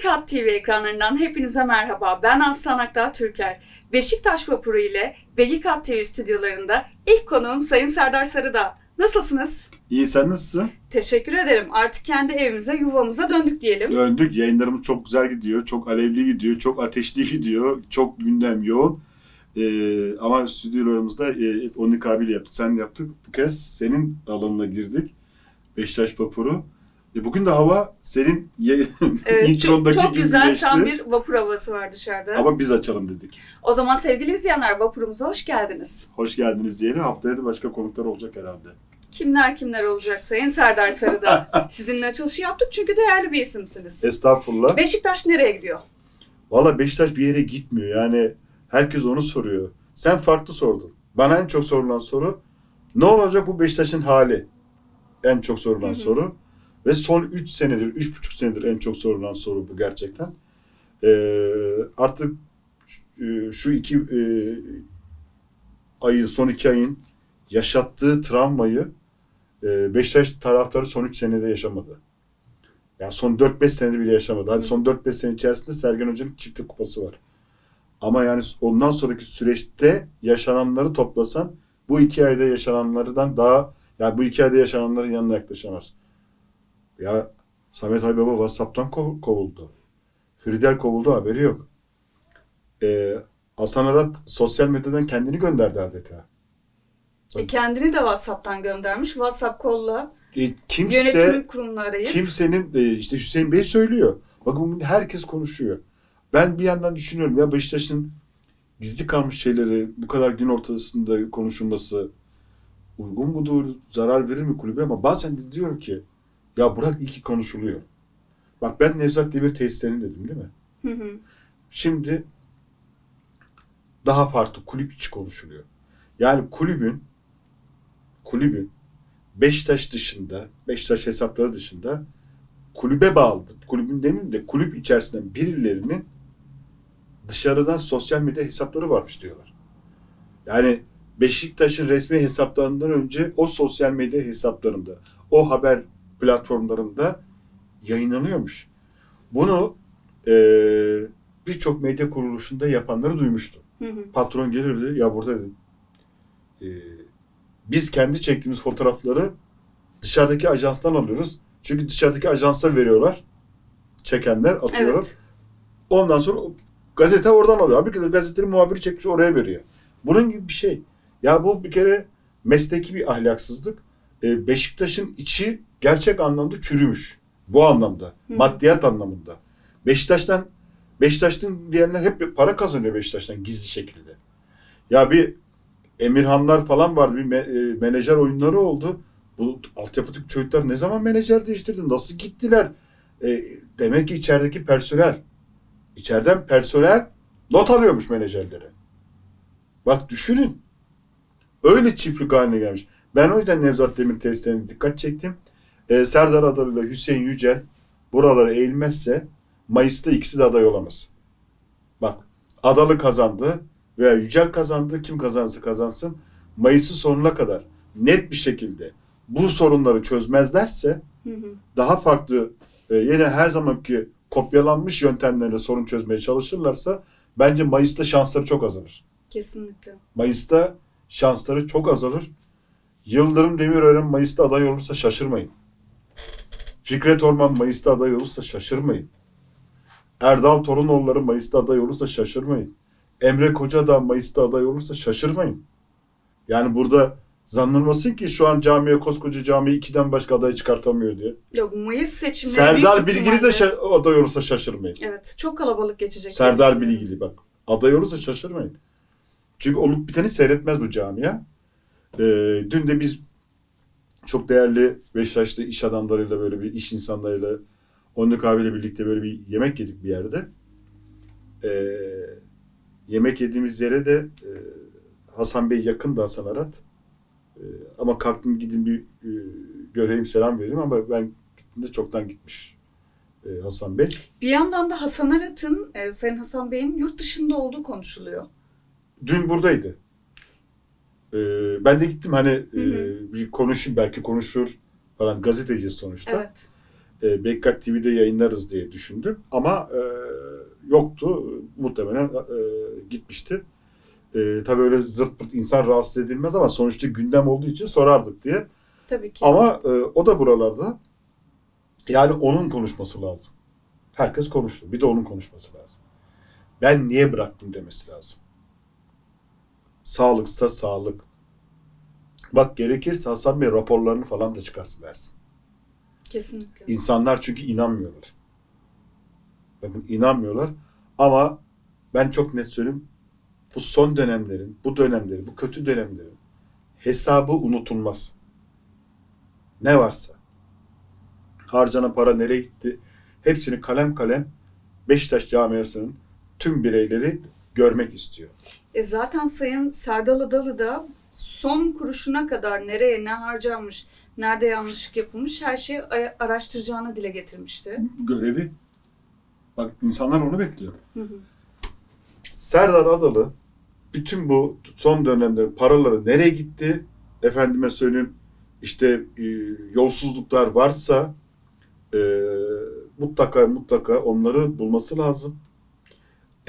Begikat TV ekranlarından hepinize merhaba. Ben Aslan Akdağ Türker. Beşiktaş Vapuru ile Begikat TV stüdyolarında ilk konuğum Sayın Serdar Sarıdağ. Nasılsınız? İyi sen nasılsın? Teşekkür ederim. Artık kendi evimize, yuvamıza döndük diyelim. Döndük. Yayınlarımız çok güzel gidiyor. Çok alevli gidiyor. Çok ateşli gidiyor. Çok gündem yoğun. Ee, ama stüdyolarımızda e, onun abiyle yaptık. Sen yaptık. Bu kez senin alanına girdik. Beşiktaş Vapuru. E, bugün de hava senin Evet, çok, introndaki çok gibi güzel, geçti. tam bir vapur havası var dışarıda. Ama biz açalım dedik. O zaman sevgili izleyenler vapurumuza hoş geldiniz. Hoş geldiniz diyelim. Haftaya da başka konuklar olacak herhalde. Kimler kimler olacak Sayın Serdar Sarıdağ? Sizinle açılışı yaptık çünkü değerli bir isimsiniz. Estağfurullah. Beşiktaş nereye gidiyor? Valla Beşiktaş bir yere gitmiyor. Yani herkes onu soruyor. Sen farklı sordun. Bana en çok sorulan soru ne olacak bu Beşiktaş'ın hali? En çok sorulan Hı hı. soru. Ve son 3 senedir, 3,5 senedir en çok sorulan soru bu gerçekten. Ee, artık e, şu iki e, ayın, son iki ayın yaşattığı travmayı e, Beşiktaş taraftarı son 3 senede yaşamadı. Yani son 4-5 senede bile yaşamadı. Hadi son 4-5 sene içerisinde Sergen Hoca'nın çiftlik kupası var. Ama yani ondan sonraki süreçte yaşananları toplasan bu iki ayda yaşananlardan daha yani bu iki ayda yaşananların yanına yaklaşamaz. Ya Samet Aybaba WhatsApp'tan kov- kovuldu. Fridel kovuldu haberi yok. Ee, Hasan Arat sosyal medyadan kendini gönderdi adeta. E, kendini de WhatsApp'tan göndermiş. WhatsApp kolla E, kimse yönetim kurulunu arayıp. kimsenin e, işte Hüseyin Bey söylüyor. Bakın herkes konuşuyor. Ben bir yandan düşünüyorum ya Beşiktaş'ın gizli kalmış şeyleri bu kadar gün ortasında konuşulması uygun mudur, zarar verir mi kulübe ama bazen de diyorum ki ya bırak iyi ki konuşuluyor. Bak ben Nevzat Demir tesislerini dedim değil mi? Hı hı. Şimdi daha farklı kulüp içi konuşuluyor. Yani kulübün kulübün Beşiktaş dışında, Beşiktaş hesapları dışında kulübe bağlı, kulübün demeyeyim de kulüp içerisinden birilerinin dışarıdan sosyal medya hesapları varmış diyorlar. Yani Beşiktaş'ın resmi hesaplarından önce o sosyal medya hesaplarında, o haber platformlarında yayınlanıyormuş. Bunu eee birçok medya kuruluşunda yapanları duymuştum. Hı hı. Patron gelirdi, ya burada dedi, eee, biz kendi çektiğimiz fotoğrafları dışarıdaki ajanstan alıyoruz. Çünkü dışarıdaki ajansa veriyorlar. Çekenler atıyorum. Evet. Ondan sonra gazete oradan alıyor. Abi gazetenin muhabiri çekmiş oraya veriyor. Bunun gibi bir şey. Ya bu bir kere mesleki bir ahlaksızlık. Ee, Beşiktaş'ın içi gerçek anlamda çürümüş. Bu anlamda. Hı. Maddiyat anlamında. Beşiktaş'tan Beşiktaş'tan diyenler hep para kazanıyor Beşiktaş'tan gizli şekilde. Ya bir Emirhanlar falan vardı. Bir me- e, menajer oyunları oldu. Bu altyapıdaki çocuklar ne zaman menajer değiştirdi? Nasıl gittiler? E, demek ki içerideki personel İçeriden personel not alıyormuş menajerlere. Bak düşünün. Öyle çiftlik haline gelmiş. Ben o yüzden Nevzat Demir testlerine dikkat çektim. Ee, Serdar Adalı ile Hüseyin Yücel buralara eğilmezse Mayıs'ta ikisi de aday olamaz. Bak Adalı kazandı veya Yücel kazandı. Kim kazanırsa kazansın. Mayıs'ın sonuna kadar net bir şekilde bu sorunları çözmezlerse Hı hı. daha farklı e, yine her zamanki kopyalanmış yöntemlerle sorun çözmeye çalışırlarsa bence Mayıs'ta şansları çok azalır. Kesinlikle. Mayıs'ta şansları çok azalır. Yıldırım Demirören Mayıs'ta aday olursa şaşırmayın. Fikret Orman Mayıs'ta aday olursa şaşırmayın. Erdal Torunoğulları Mayıs'ta aday olursa şaşırmayın. Emre Kocadağ Mayıs'ta aday olursa şaşırmayın. Yani burada zannılmasın ki şu an camiye koskoca camiye ikiden başka aday çıkartamıyor diye. Yok Mayıs seçimleri Serdar Bilgili de ihtimalle- şa- aday olursa şaşırmayın. Evet. Çok kalabalık geçecek. Serdar. Bilgili bak. Aday olursa şaşırmayın. Çünkü olup biteni seyretmez bu camia. Ee, dün de biz çok değerli Beşiktaşlı iş adamlarıyla böyle bir iş insanlarıyla Onluk abiyle birlikte böyle bir yemek yedik bir yerde. Ee, yemek yediğimiz yere de e, Hasan Bey yakındı Hasan Arat. Ee, ama kalktım gidin bir e, göreyim selam vereyim ama ben gittiğimde çoktan gitmiş e, Hasan Bey. Bir yandan da Hasan Arat'ın, e, Sayın Hasan Bey'in yurt dışında olduğu konuşuluyor. Dün buradaydı. Ee, ben de gittim hani e, Hı bir konuşayım belki konuşur falan gazeteci sonuçta. Evet. e, Bekkat TV'de yayınlarız diye düşündüm. Ama e, yoktu. Muhtemelen e, gitmişti. E, tabii öyle zırt pırt insan rahatsız edilmez ama sonuçta gündem olduğu için sorardık diye. Tabii ki. Ama e, o da buralarda. Yani onun konuşması lazım. Herkes konuştu. Bir de onun konuşması lazım. Ben niye bıraktım demesi lazım. Sağlıksa sağlık. Bak gerekirse Hasan Bey raporlarını falan da çıkarsın versin. Kesinlikle. İnsanlar çünkü inanmıyorlar. Bakın inanmıyorlar ama ben çok net söyleyeyim. Bu son dönemlerin, bu dönemlerin, bu kötü dönemlerin hesabı unutulmaz. Ne varsa. Harcanan para nereye gitti? Hepsini kalem kalem Beşiktaş camiasının tüm bireyleri görmek istiyor. E zaten Sayın Serdal Adalı da son kuruşuna kadar nereye ne harcanmış, nerede yanlışlık yapılmış her şeyi araştıracağını dile getirmişti. Görevi. Bak insanlar onu bekliyor. Hı hı. Serdar Adalı bütün bu son dönemde paraları nereye gitti? Efendime söyleyeyim işte e, yolsuzluklar varsa e, mutlaka mutlaka onları bulması lazım.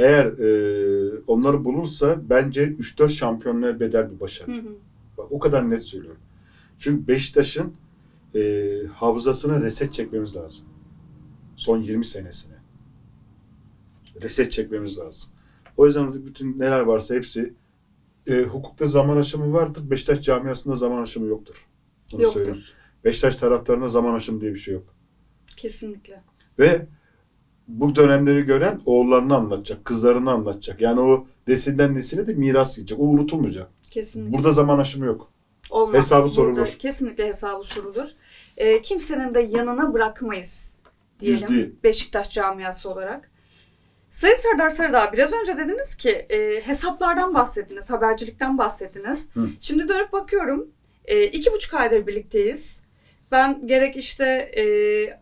Eğer e, onları bulursa bence 3-4 şampiyonluğa bedel bir başarı. Hı hı. Bak, o kadar net söylüyorum. Çünkü Beşiktaş'ın e, hafızasına reset çekmemiz lazım. Son 20 senesine. Reset çekmemiz lazım. O yüzden bütün neler varsa hepsi e, hukukta zaman aşımı vardır. Beşiktaş camiasında zaman aşımı yoktur. Söyleyeyim. Yoktur. Beşiktaş taraftarında zaman aşımı diye bir şey yok. Kesinlikle. Ve bu dönemleri gören oğullarını anlatacak, kızlarını anlatacak. Yani o nesilden nesile de miras gidecek. O unutulmayacak. Kesinlikle. Burada zaman aşımı yok. Olmaz. hesabı Burada sorulur. Kesinlikle hesabı sorulur. E, kimsenin de yanına bırakmayız diyelim değil. Beşiktaş camiası olarak. Sayın Serdar Sarıdağ biraz önce dediniz ki e, hesaplardan bahsettiniz, habercilikten bahsettiniz. Hı. Şimdi dönüp bakıyorum. E, iki buçuk aydır birlikteyiz. Ben gerek işte e,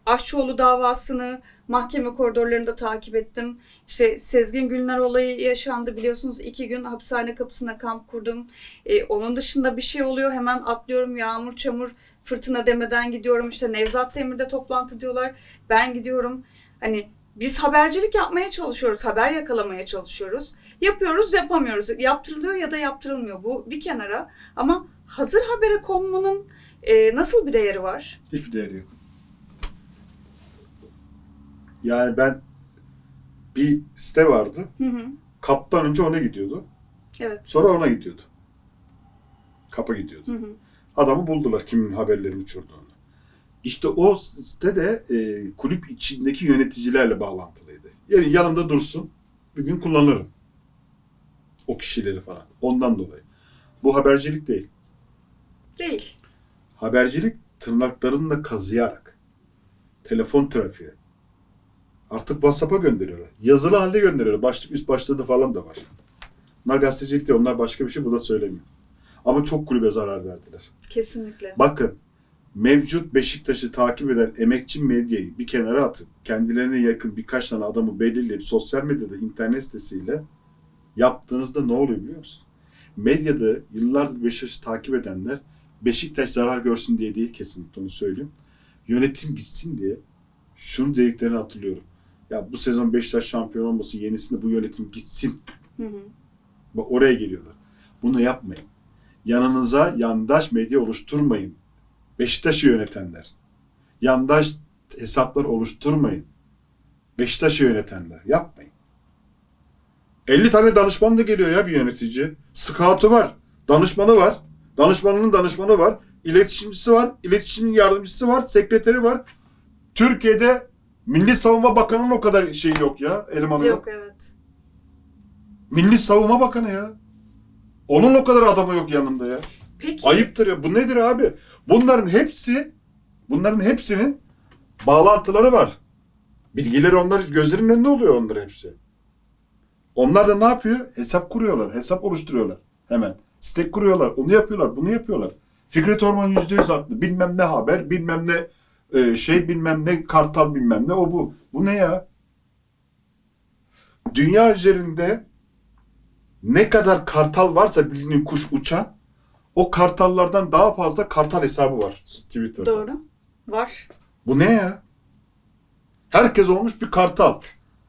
Aşçıoğlu davasını mahkeme koridorlarında takip ettim. İşte Sezgin Gülner olayı yaşandı biliyorsunuz. iki gün hapishane kapısına kamp kurdum. E, onun dışında bir şey oluyor hemen atlıyorum yağmur çamur fırtına demeden gidiyorum. İşte Nevzat Demir'de toplantı diyorlar. Ben gidiyorum. Hani biz habercilik yapmaya çalışıyoruz. Haber yakalamaya çalışıyoruz. Yapıyoruz yapamıyoruz. Yaptırılıyor ya da yaptırılmıyor. Bu bir kenara. Ama hazır habere konmanın e, nasıl bir değeri var? Hiçbir değeri yok. Yani ben bir site vardı. Hı hı. Kaptan önce ona gidiyordu. Evet. Sonra ona gidiyordu. Kapa gidiyordu. Hı hı. Adamı buldular kimin haberleri uçurduğunu. İşte o site de e, kulüp içindeki yöneticilerle bağlantılıydı. Yani yanımda dursun, bir gün kullanırım. O kişileri falan. Ondan dolayı. Bu habercilik değil. Değil. Habercilik tırnaklarınla kazıyarak. Telefon trafiği. Artık WhatsApp'a gönderiyorlar. Yazılı halde gönderiyorlar. Başlık üst başlığı da falan da var. Bunlar gazetecilik değil. Onlar başka bir şey. Bu da söylemiyor. Ama çok kulübe zarar verdiler. Kesinlikle. Bakın mevcut Beşiktaş'ı takip eden emekçi medyayı bir kenara atıp kendilerine yakın birkaç tane adamı belirleyip sosyal medyada internet sitesiyle yaptığınızda ne oluyor biliyor musun? Medyada yıllardır Beşiktaş'ı takip edenler Beşiktaş zarar görsün diye değil kesinlikle onu söyleyeyim. Yönetim gitsin diye şunu dediklerini hatırlıyorum. Ya bu sezon Beşiktaş şampiyon olmasın yenisinde bu yönetim gitsin. Hı hı. Bak oraya geliyorlar. Bunu yapmayın. Yanınıza yandaş medya oluşturmayın. Beşiktaş'ı yönetenler. Yandaş hesaplar oluşturmayın. Beşiktaş'ı yönetenler. Yapmayın. 50 tane danışman da geliyor ya bir yönetici. Scout'u var. Danışmanı var. Danışmanının danışmanı var. İletişimcisi var. İletişim yardımcısı var. Sekreteri var. Türkiye'de Milli Savunma Bakanı'nın o kadar şeyi yok ya. Elemanı yok. Yok evet. Milli Savunma Bakanı ya. Onun o kadar adamı yok yanında ya. Peki. Ayıptır ya. Bu nedir abi? Bunların hepsi, bunların hepsinin bağlantıları var. Bilgileri onlar gözlerinin önünde oluyor onların hepsi. Onlar da ne yapıyor? Hesap kuruyorlar, hesap oluşturuyorlar hemen. Stek kuruyorlar, onu yapıyorlar, bunu yapıyorlar. Fikret Orman yüzde yüz haklı. Bilmem ne haber, bilmem ne e, şey, bilmem ne kartal, bilmem ne o bu. Bu ne ya? Dünya üzerinde ne kadar kartal varsa bildiğin kuş uçan o kartallardan daha fazla kartal hesabı var Twitter'da. Doğru. Var. Bu ne ya? Herkes olmuş bir kartal.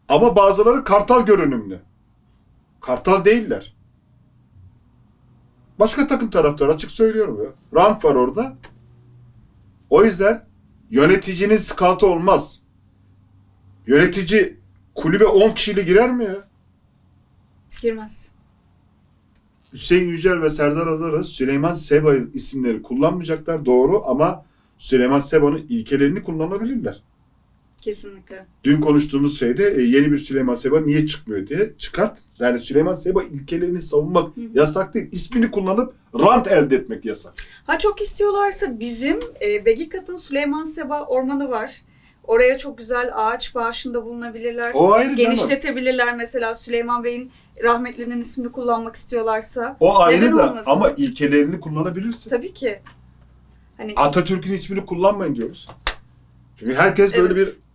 Ama bazıları kartal görünümlü. Kartal değiller. Başka takım taraftarı açık söylüyorum ya. Rant var orada. O yüzden yöneticinin skatı olmaz. Yönetici kulübe 10 kişiyle girer mi ya? Girmez. Hüseyin Yücel ve Serdar Azar'a Süleyman Seba'nın isimleri kullanmayacaklar doğru ama Süleyman Seba'nın ilkelerini kullanabilirler. Kesinlikle. Dün konuştuğumuz şeyde e, yeni bir Süleyman Seba niye çıkmıyor diye çıkart. Yani Süleyman Seba ilkelerini savunmak Hı yasak değil. İsmini kullanıp rant elde etmek yasak. Ha çok istiyorlarsa bizim e, Begikat'ın Süleyman Seba Ormanı var. Oraya çok güzel ağaç bağışında bulunabilirler. O ayrı canım. Genişletebilirler mesela Süleyman Bey'in rahmetlinin ismini kullanmak istiyorlarsa. O ayrı da olmasın? ama ilkelerini kullanabilirsin. Tabii ki. Hani Atatürk'ün ismini kullanmayın diyoruz. Çünkü herkes böyle Evet. bir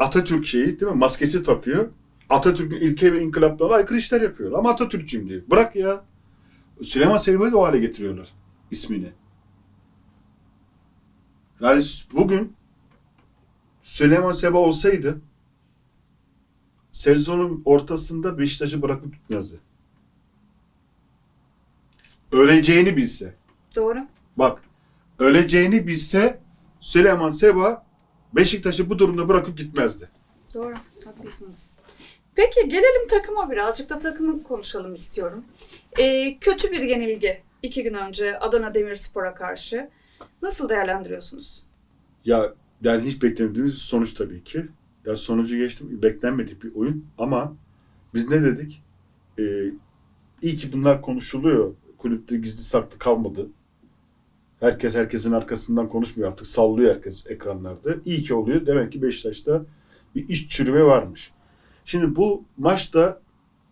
Atatürk şeyi değil mi? Maskesi takıyor. Atatürk'ün ilke ve inkılaplarına aykırı işler yapıyor. Ama Atatürkçüyüm diyor. Bırak ya. Süleyman Seba'yı da o hale getiriyorlar ismini. Yani bugün Süleyman Seba olsaydı sezonun ortasında Beşiktaş'ı bırakıp gitmezdi. Öleceğini bilse. doğru. Bak öleceğini bilse Süleyman Seba Beşiktaş'ı bu durumda bırakıp gitmezdi. Doğru. Haklısınız. Peki gelelim takıma birazcık da takımı konuşalım istiyorum. E, kötü bir yenilgi iki gün önce Adana Demirspor'a karşı. Nasıl değerlendiriyorsunuz? Ya yani hiç beklemediğimiz bir sonuç tabii ki. Ya sonucu geçtim. Beklenmedik bir oyun ama biz ne dedik? Ee, iyi ki bunlar konuşuluyor. Kulüpte gizli saklı kalmadı. Herkes herkesin arkasından konuşmuyor artık. Sallıyor herkes ekranlarda. İyi ki oluyor. Demek ki Beşiktaş'ta bir iş çürüme varmış. Şimdi bu maçta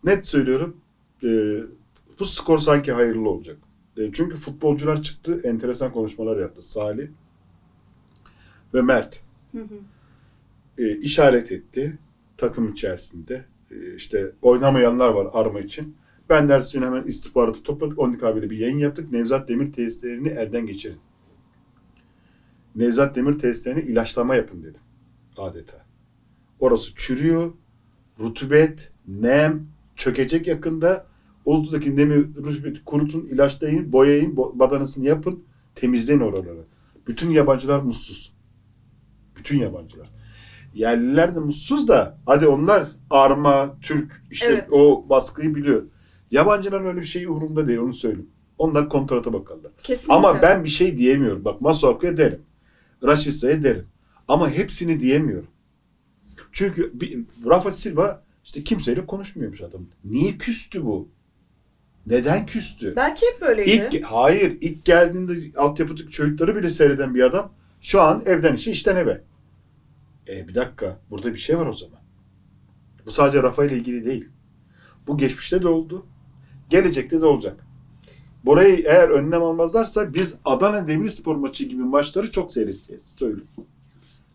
net söylüyorum e, bu skor sanki hayırlı olacak. E, çünkü futbolcular çıktı. Enteresan konuşmalar yaptı. Salih ve Mert Hı hı. e, işaret etti takım içerisinde. E, işte oynamayanlar var arma için. Ben dersini hemen istihbaratı topladık. Ondik abiyle bir yayın yaptık. Nevzat Demir testlerini elden geçirin. Nevzat Demir testlerini ilaçlama yapın dedim. Adeta. Orası çürüyor. Rutubet, nem, çökecek yakında. Ozdudaki nemi rutubeti kurutun, ilaçlayın, boyayın, bo- badanasını yapın. Temizleyin oraları. Bütün yabancılar mutsuz. Bütün yabancılar. Yerliler de mutsuz da hadi onlar Arma, Türk işte Evet. o baskıyı biliyor. Yabancıların öyle bir şey umurumda değil onu söyleyeyim. Onlar kontrata bakarlar. Kesinlikle. Ama ben bir şey diyemiyorum. Bak Masuaku'ya derim. Raşitsa'ya derim. Ama hepsini diyemiyorum. Çünkü bir, Rafa Silva işte kimseyle konuşmuyormuş adam. Niye küstü bu? Neden küstü? Belki hep böyleydi. İlk, hayır, ilk geldiğinde altyapıdaki çocukları bile seyreden bir adam şu an evden işe işten eve. E bir dakika, burada bir şey var o zaman. Bu sadece Rafa ile ilgili değil. Bu geçmişte de oldu. Gelecekte de olacak. Burayı eğer önlem almazlarsa biz Adana Demirspor maçı gibi maçları çok seyredeceğiz. Söyleyeyim.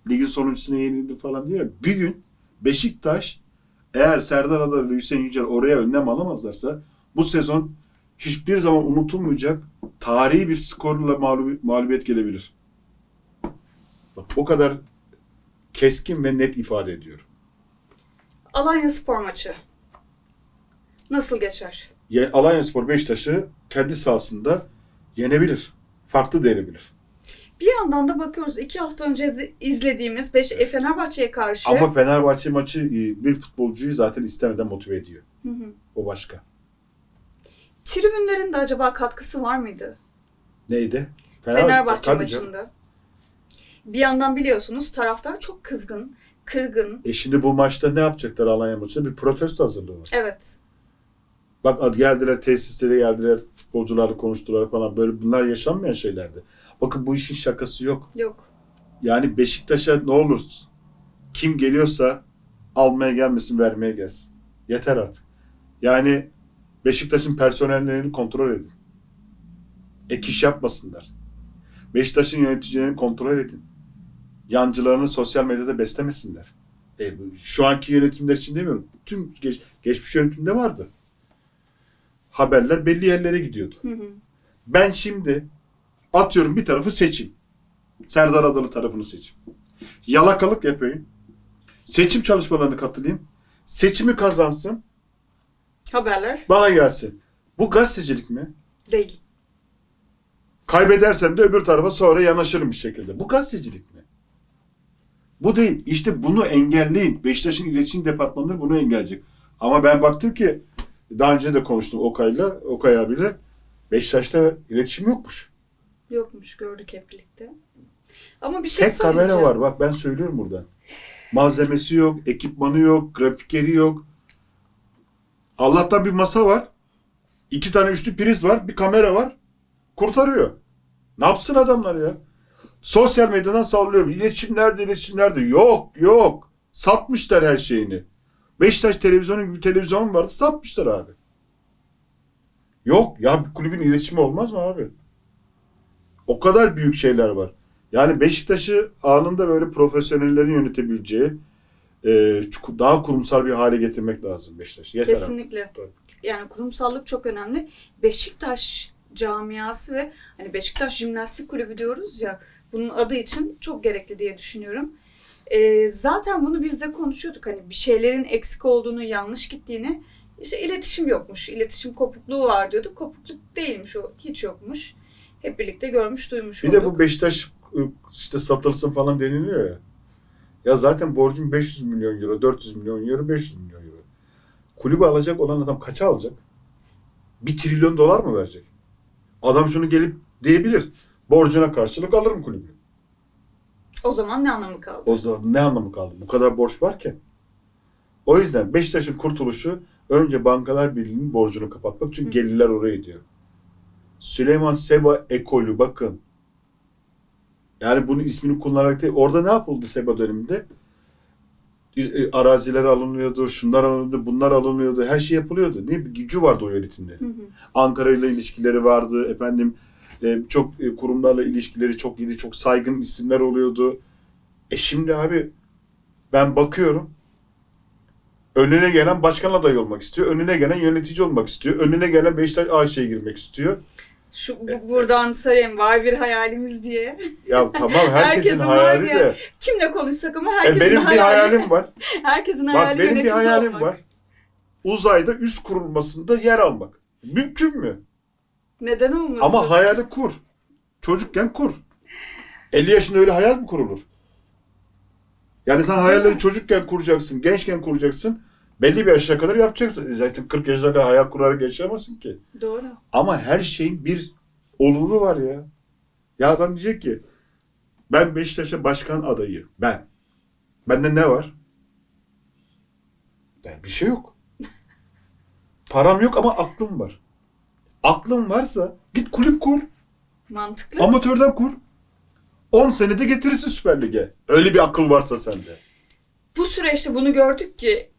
Ligin sonuncusuna yenildi falan diyor. Bir gün Beşiktaş eğer Serdar Adalı ve Hüseyin Yücel oraya önlem alamazlarsa bu sezon hiçbir zaman unutulmayacak tarihi bir skorla mağlubi- mağlubiyet gelebilir. Bak o kadar keskin ve net ifade ediyorum. Alanya Spor maçı. Nasıl geçer? Ye- Alanyaspor Beşiktaş'ı kendi sahasında yenebilir. Farklı denebilir. Bir yandan da bakıyoruz iki hafta önce iz- izlediğimiz beş Fenerbahçe'ye karşı. Ama Fenerbahçe maçı e, bir futbolcuyu zaten istemeden motive ediyor. Hı hı. O başka. Tribünlerin de acaba katkısı var mıydı? Neydi? Fenerbahçe Tabii canım. maçında. Bir yandan biliyorsunuz taraftar çok kızgın, kırgın. E şimdi bu maçta ne yapacaklar Alanya maçında? Bir protesto hazırlığı var. Evet. Bak geldiler tesislere geldiler futbolcularla konuştular falan böyle bunlar yaşanmayan şeylerdi. Bakın bu işin şakası yok. Yok. Yani Beşiktaş'a ne olur kim geliyorsa almaya gelmesin vermeye gelsin. Yeter artık. Yani Beşiktaş'ın personellerini kontrol edin. Ek iş yapmasınlar. Beşiktaş'ın yöneticilerini kontrol edin. Yancılarını sosyal medyada beslemesinler. E, şu anki yönetimler için demiyorum. Tüm geç, geçmiş yönetimde vardı. Haberler belli yerlere gidiyordu. Hı hı. Ben şimdi atıyorum bir tarafı seçeyim. Serdar Adalı tarafını seçeyim. Yalakalık yapayım. Seçim çalışmalarına katılayım. Seçimi kazansın. Haberler Bana gelsin. Bu gazetecilik mi? değil. Kaybedersem de öbür tarafa sonra yanaşırım bir şekilde. Bu gazetecilik mi? Bu değil. İşte bunu engelleyin. Beşiktaş'ın iletişim departmanları bunu engelleyecek. Ama ben baktım ki daha önce de konuştum Okay'la, Okay abiyle. Beşiktaş'ta iletişim yokmuş. Yokmuş gördük hep birlikte. Ama bir şey Tek kamera söyleyeceğim. var. Bak ben söylüyorum burada. Malzemesi yok, ekipmanı yok, grafikeri yok. Allah'tan bir masa var. iki tane üçlü priz var, bir kamera var. Kurtarıyor. Ne yapsın adamlar ya? Sosyal medyadan sallıyor. İletişim nerede, iletişim nerede? Yok, yok. Satmışlar her şeyini. Beşiktaş televizyonu gibi televizyon vardı, satmışlar abi. Yok, ya bir kulübün iletişimi olmaz mı abi? O kadar büyük şeyler var. Yani Beşiktaş'ı anında böyle profesyonellerin yönetebileceği e, daha kurumsal bir hale getirmek lazım Beşiktaş. Yeter artık. Kesinlikle. Tabii. Yani kurumsallık çok önemli. Beşiktaş camiası ve hani Beşiktaş Jimnastik Kulübü diyoruz ya bunun adı için çok gerekli diye düşünüyorum. Ee, zaten bunu biz de konuşuyorduk hani bir şeylerin eksik olduğunu, yanlış gittiğini. İşte iletişim yokmuş, iletişim kopukluğu var diyorduk. Kopukluk değilmiş o, hiç yokmuş. Hep birlikte görmüş, duymuş Bir olduk. de bu Beşiktaş e, işte satılsın falan deniliyor ya. Ya zaten borcun 500 milyon euro, 400 milyon euro, 500 milyon euro. Kulübü alacak olan adam kaça alacak? 1 trilyon dolar mı verecek? Adam şunu gelip diyebilir. Borcuna karşılık alırım kulübü. O zaman ne anlamı kaldı? O zaman ne anlamı kaldı? Bu kadar borç varken. O yüzden Beşiktaş'ın kurtuluşu önce Bankalar Birliği'nin borcunu kapatmak. Çünkü Hı. gelirler oraya gidiyor. Süleyman Seba ekolü bakın. Yani bunun ismini kullanarak değil. Orada ne yapıldı Seba döneminde? E, e, Araziler alınıyordu, şunlar alınıyordu, bunlar alınıyordu. Her şey yapılıyordu. Niye? Bir gücü vardı o hı. Ankara ile ilişkileri vardı. Efendim e, çok e, kurumlarla ilişkileri çok iyiydi. Çok saygın isimler oluyordu. E şimdi abi ben bakıyorum önüne gelen başkan adayı olmak istiyor. Önüne gelen yönetici olmak istiyor. Önüne gelen Beşiktaş AŞ'ye girmek istiyor. Şu bu- buradan söyleyeyim var bir hayalimiz diye. Ya tamam herkesin, Herkesin hayali ya. de. Kimle konuşsak ama E, herkesin benim bir hayali. hayalim var. Herkesin hayali Bak benim bir hayalim olmak. var. Uzayda üst kurulmasında yer almak. Mümkün mü? Neden olmasın? Ama hayali kur. Çocukken kur. 50 yaşında öyle hayal mi kurulur? Yani sen hayalleri çocukken kuracaksın, gençken kuracaksın. Belli bir yaşa kadar yapacaksın. Zaten 40 yaşına kadar hayal kurarak yaşayamazsın ki. Doğru. Ama her şeyin bir oluru var ya. Ya adam diyecek ki ben Beşiktaş'a başkan adayı. Ben. Bende ne var? Yani bir şey yok. Param yok ama aklım var. Aklım varsa git kulüp kur. Mantıklı. Amatörden kur. 10 senede getirirsin Süper Lig'e. Öyle bir akıl varsa sende. Bu süreçte bunu gördük ki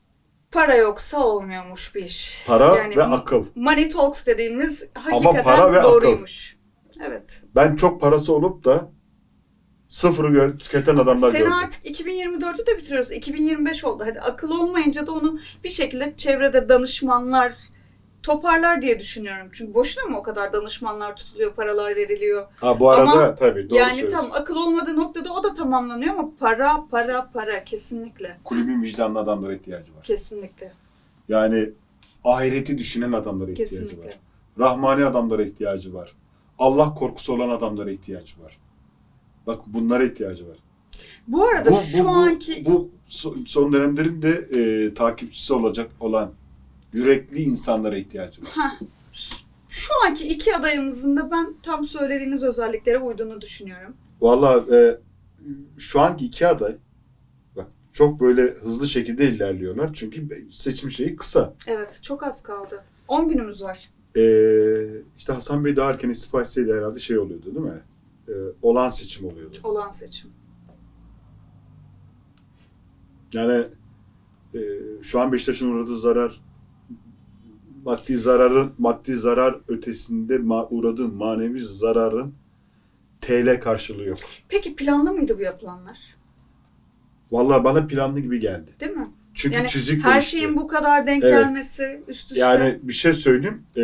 para yoksa olmuyormuş bir iş. Para Yani ve akıl. Money talks dediğimiz hakikaten para ve doğruymuş. Evet. Ben çok parası olup da sıfırı gö- tüketen adamlar Sene gördüm. artık 2024'ü de bitiriyoruz. 2025 oldu. Hadi akıl olmayınca da onu bir şekilde çevrede danışmanlar toparlar diye düşünüyorum. Çünkü boşuna mı o kadar danışmanlar tutuluyor, paralar veriliyor? Ha bu arada Ama tabii doğru yani tam akıl olmadığı noktada o da tamamlanıyor ama para, para, para kesinlikle. Kulübün vicdanlı adamlara ihtiyacı var. Kesinlikle. Yani ahireti düşünen adamlara ihtiyacı Kesinlikle. var. Rahmani adamlara ihtiyacı var. Allah korkusu olan adamlara ihtiyacı var. Bak bunlara ihtiyacı var. Bu arada Bu, şu bu, bu, anki bu so- son dönemlerin de e, takipçisi olacak olan yürekli insanlara ihtiyacı var. Heh, şu anki iki adayımızın da ben tam söylediğiniz özelliklere uyduğunu düşünüyorum. Vallahi e, şu anki iki aday bak çok böyle hızlı şekilde ilerliyorlar. Çünkü seçim şeyi kısa. Evet, çok az kaldı. 10 günümüz var. E, işte Hasan Bey daha erken istifa etseydi herhalde şey oluyordu değil mi? E, olan seçim oluyordu. Olan seçim. Yani e, şu an Beşiktaş'ın uğradığı zarar maddi zararın maddi zarar ötesinde ma- uğradığı manevi zararın TL karşılığı yok. Peki planlı mıydı bu yapılanlar? Vallahi bana planlı gibi geldi. Değil mi? Çünkü Yani çizik her şeyin bu kadar denk Evet. gelmesi üst üste. Yani bir şey söyleyeyim. e,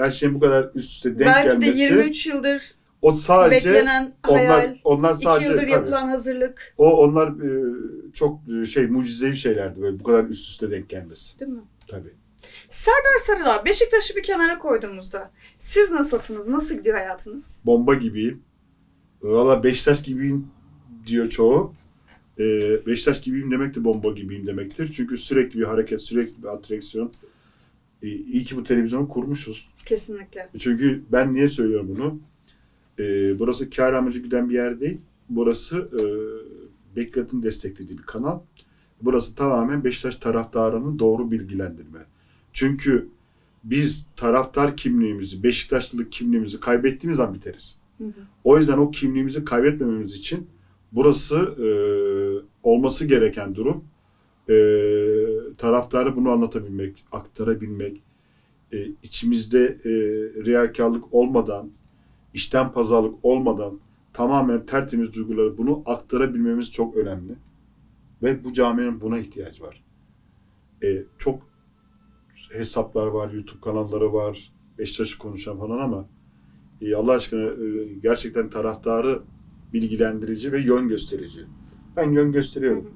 her şeyin bu kadar üst üste denk Belki gelmesi de 23 yıldır O sadece Beklenen hayal, onlar onlar iki sadece yıldır tabii. yapılan hazırlık. o onlar e, çok e, şey mucizevi şeylerdi böyle bu kadar üst üste denk gelmesi. Değil mi? Tabii. Serdar Sarıdağ, Beşiktaş'ı bir kenara koyduğumuzda siz nasılsınız? Nasıl gidiyor hayatınız? Bomba gibiyim. Valla Beşiktaş gibiyim diyor çoğu. E, Beşiktaş gibiyim demek de bomba gibiyim demektir. Çünkü sürekli bir hareket, sürekli bir atraksiyon. E, iyi ki bu televizyonu kurmuşuz. Kesinlikle. Çünkü ben niye söylüyorum bunu? Ee, burası kar amacı güden bir yer değil. Burası e, Beklet'in desteklediği bir kanal. Burası tamamen Beşiktaş taraftarını doğru bilgilendirme. Çünkü biz taraftar kimliğimizi, Beşiktaşlılık kimliğimizi kaybettiğimiz an biteriz. Hı hı. O yüzden o kimliğimizi kaybetmememiz için burası e, olması gereken durum. E, taraftarı bunu anlatabilmek, aktarabilmek, e, içimizde e, riyakarlık olmadan, işten pazarlık olmadan tamamen tertemiz duyguları bunu aktarabilmemiz çok önemli. Ve bu caminin buna ihtiyacı var. E, çok hesaplar var, YouTube kanalları var, Beşiktaş'ı konuşan falan ama e, Allah aşkına e, gerçekten taraftarı bilgilendirici ve yön gösterici. Ben yön gösteriyorum. hı.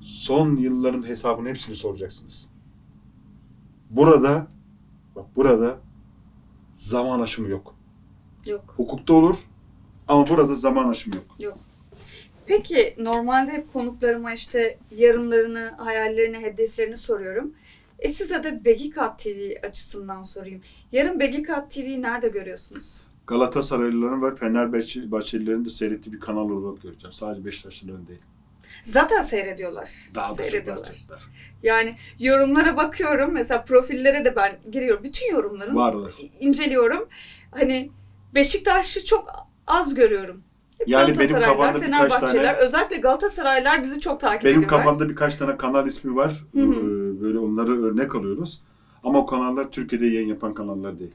Son yılların hesabını hepsini soracaksınız. Burada bak burada zaman aşımı yok. Yok. Hukukta olur ama burada zaman aşımı yok. Peki normalde hep konuklarıma işte yarınlarını, hayallerini, hedeflerini soruyorum. E size de Begikat TV açısından sorayım. Yarın Begikat TV'yi nerede görüyorsunuz? Galatasaraylıların ve Fenerbahçelilerin de seyrettiği bir kanal olarak göreceğim. Sadece Beşiktaşlıların değil. Zaten seyrediyorlar. Daha da seyrediyorlar. Yani yorumlara bakıyorum. Mesela profillere de ben giriyorum. Bütün yorumların Varlar. inceliyorum. Hani Beşiktaş'ı çok az görüyorum. Yani benim kafamda birkaç tane- özellikle Galatasaraylılar bizi çok takip Benim ediyorlar. kafamda birkaç tane kanal ismi var. Hı hı. Ee, onları örnek alıyoruz. Ama o kanallar Türkiye'de yayın yapan kanallar değil.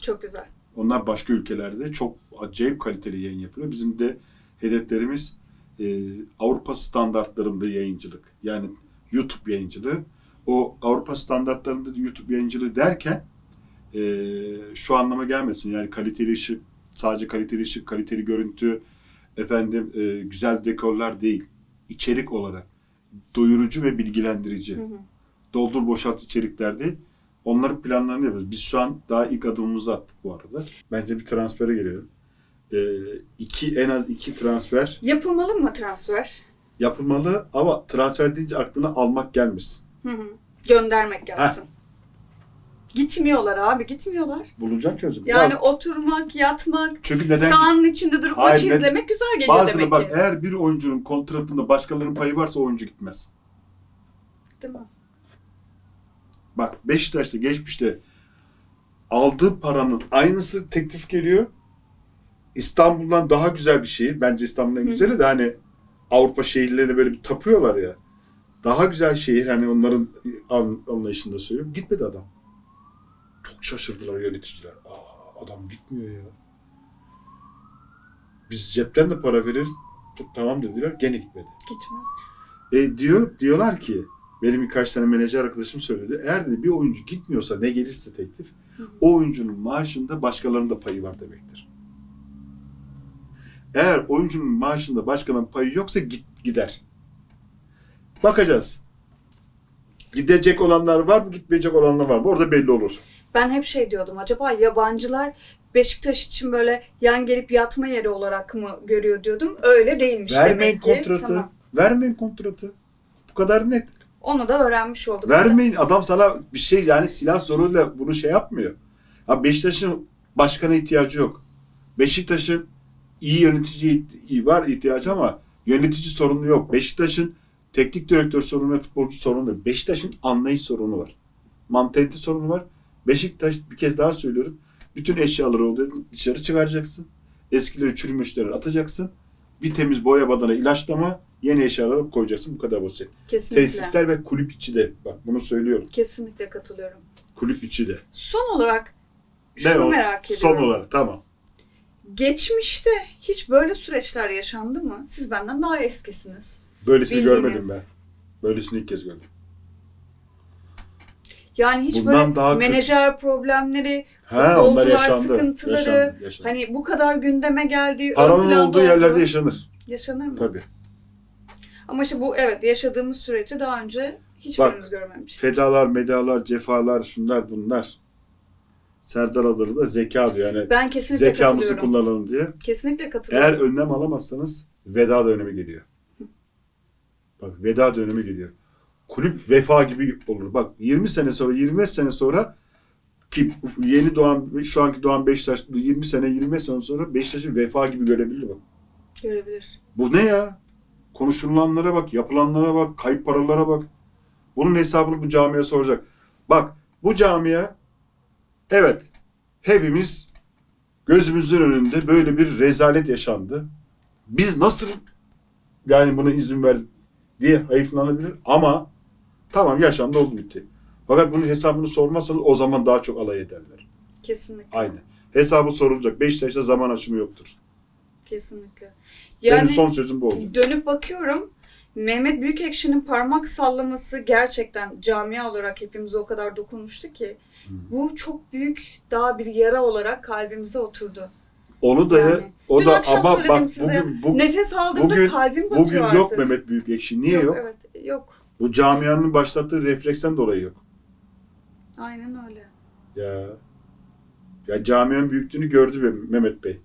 Çok güzel. Onlar başka ülkelerde çok acayip kaliteli yayın yapıyor. Bizim de hedeflerimiz e, Avrupa standartlarında yayıncılık. Yani YouTube yayıncılığı. O Avrupa standartlarında YouTube yayıncılığı derken e, şu anlama gelmesin. Yani kaliteli ışık, sadece kaliteli ışık, kaliteli görüntü, efendim e, güzel dekorlar değil. İçerik olarak doyurucu ve bilgilendirici Hı hı. Doldur boşalt içerikler değil. Onların planlarını yapıyoruz. Biz şu an daha ilk adımımızı attık bu arada. Bence bir transfere gelelim. Ee, iki, en az iki transfer Yapılmalı mı transfer? yapılmalı ama transfer deyince aklına almak gelmesin. Hı hı. Göndermek gelsin. Gitmiyorlar abi, gitmiyorlar. Bulunacak çözüm. Yani Ya, oturmak, yatmak, çünkü neden? sahanın içinde durup Hayır, maçı izlemek güzel geliyor Bazıları demek bak ki. eğer bir oyuncunun kontratında başkalarının payı varsa oyuncu gitmez. Değil mi? Bak Beşiktaş'ta geçmişte aldığı paranın aynısı teklif geliyor. İstanbul'dan daha güzel bir şehir. Bence İstanbul'un en güzeli de hani Avrupa şehirlerine böyle bir tapıyorlar ya. Daha güzel şehir hani onların an, anlayışında söylüyorum. Gitmedi adam. Çok şaşırdılar yöneticiler. Aa, adam gitmiyor ya. Biz cepten de para verir. Tamam dediler. Gene gitmedi. Gitmez. E diyor diyorlar ki benim birkaç tane menajer arkadaşım söyledi. Eğer de bir oyuncu gitmiyorsa ne gelirse teklif o oyuncunun maaşında başkalarının da payı var demektir. Eğer oyuncunun maaşında başkanın payı yoksa git gider. Bakacağız. Gidecek olanlar var mı, gitmeyecek olanlar var mı? Orada belli olur. Ben hep şey diyordum acaba yabancılar Beşiktaş için böyle yan gelip yatma yeri olarak mı görüyor diyordum. Öyle değilmiş Vermeyin demek ki. kontratı. Tamam. Vermeyin kontratı. Bu kadar net. Onu da öğrenmiş olduk. Vermeyin. Adam sana bir şey yani silah zoruyla bunu şey yapmıyor. Ya Beşiktaş'ın başkana ihtiyacı yok. Beşiktaş'ın iyi yönetici var ihtiyacı ama yönetici sorunu yok. Beşiktaş'ın teknik direktör sorunu ve futbolcu sorunu yok. Beşiktaş'ın anlayış sorunu var. Mantalite sorunu var. Beşiktaş bir kez daha söylüyorum. Bütün eşyaları oluyor. Dışarı çıkaracaksın. Eskileri çürümüşleri atacaksın. Bir temiz boya badana ilaçlama. Yeni eşyaları koyacaksın. Bu kadar basit. Kesinlikle. Tesisler ve kulüp içi de. Bak bunu söylüyorum. Kesinlikle katılıyorum. Kulüp içi de. Son olarak Ne şunu o? merak ediyorum. Son olarak tamam. Geçmişte hiç böyle süreçler yaşandı mı? Siz benden daha eskisiniz. Böylesini Bildiğiniz. görmedim ben. Böylesini ilk kez gördüm. Yani hiç Bundan böyle daha menajer problemleri, Ha, futbolcular yaşandı. sıkıntıları, Yaşandı, yaşandı. hani bu kadar gündeme geldiği Paranın olduğu yerlerde yaşanır. yaşanır mı? Tabii. Ama işte bu evet yaşadığımız süreci daha önce hiçbirimiz görmemiştik. Fedalar, medalar, cefalar, şunlar bunlar. Serdar Adalı da zeka diyor. Yani Ben kesinlikle zekamızı kullanalım diye. Kesinlikle katılıyorum. Eğer önlem alamazsanız veda dönemi geliyor. Bak veda dönemi geliyor. Kulüp vefa gibi olur. Bak 20 sene sonra 25 sene sonra ki yeni doğan şu anki doğan Beşiktaş 20 sene 25 sene sonra Beşiktaş'ı vefa gibi görebilir bak. Görebilir. Bu ne ya? Konuşulanlara bak, yapılanlara bak, kayıp paralara bak. Bunun hesabını bu camiye soracak. Bak bu camiye evet hepimiz gözümüzün önünde böyle bir rezalet yaşandı. Biz nasıl yani buna izin verdik diye hayıflanabilir ama tamam yaşandı oldu bitti. Fakat bunun hesabını sormazsanız o zaman daha çok alay ederler. Kesinlikle. Aynı. Hesabı sorulacak. Beşiktaş'ta zaman aşımı yoktur. Kesinlikle. Benim Yani son sözüm bu oldu. dönüp bakıyorum Mehmet Büyükekşi'nin parmak sallaması gerçekten camia olarak hepimize o kadar dokunmuştu ki bu çok büyük daha bir yara olarak kalbimize oturdu. Onu da Yani. o Dün da ama bak size. bugün bu, Nefes aldığımda bugün- kalbim batıyor bugün artık. yok Mehmet Büyükekşi. Niye yok? Evet yok. Bu camianın başlattığı refleksten dolayı yok. Aynen öyle. Ya ya camianın büyüklüğünü gördü be Mehmet Bey.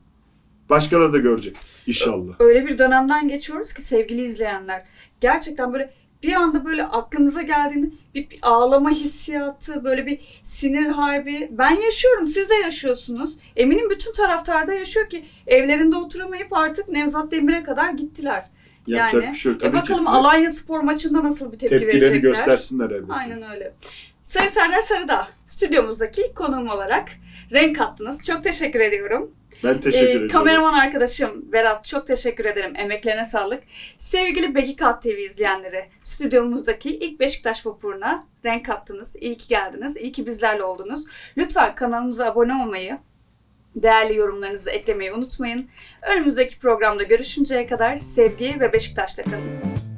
Başkaları da görecek inşallah. Öyle bir dönemden geçiyoruz ki sevgili izleyenler. Gerçekten böyle bir anda böyle aklımıza geldiğinde bir, bir ağlama hissiyatı, böyle bir sinir harbi. Ben yaşıyorum, siz de yaşıyorsunuz. Eminim bütün taraftarda yaşıyor ki evlerinde oturamayıp artık Nevzat Demir'e kadar gittiler. Yapacak yani, bir şey yok. E Tabii bakalım ki Alanya Spor maçında nasıl bir tepki tepkilerini verecekler. göstersinler elbette. Aynen öyle. Sayın Serdar Sarıdağ, stüdyomuzdaki ilk konuğum olarak renk kattınız. Çok teşekkür ediyorum. Ben teşekkür Ee, ederim. kameraman arkadaşım Berat çok teşekkür ederim. Emeklerine sağlık. Sevgili Begikat TV izleyenleri, stüdyomuzdaki ilk Beşiktaş vapuruna renk kattınız. İyi ki geldiniz. İyi ki bizlerle oldunuz. Lütfen kanalımıza abone olmayı, değerli yorumlarınızı eklemeyi unutmayın. Önümüzdeki programda görüşünceye kadar sevgi ve Beşiktaş'ta kalın.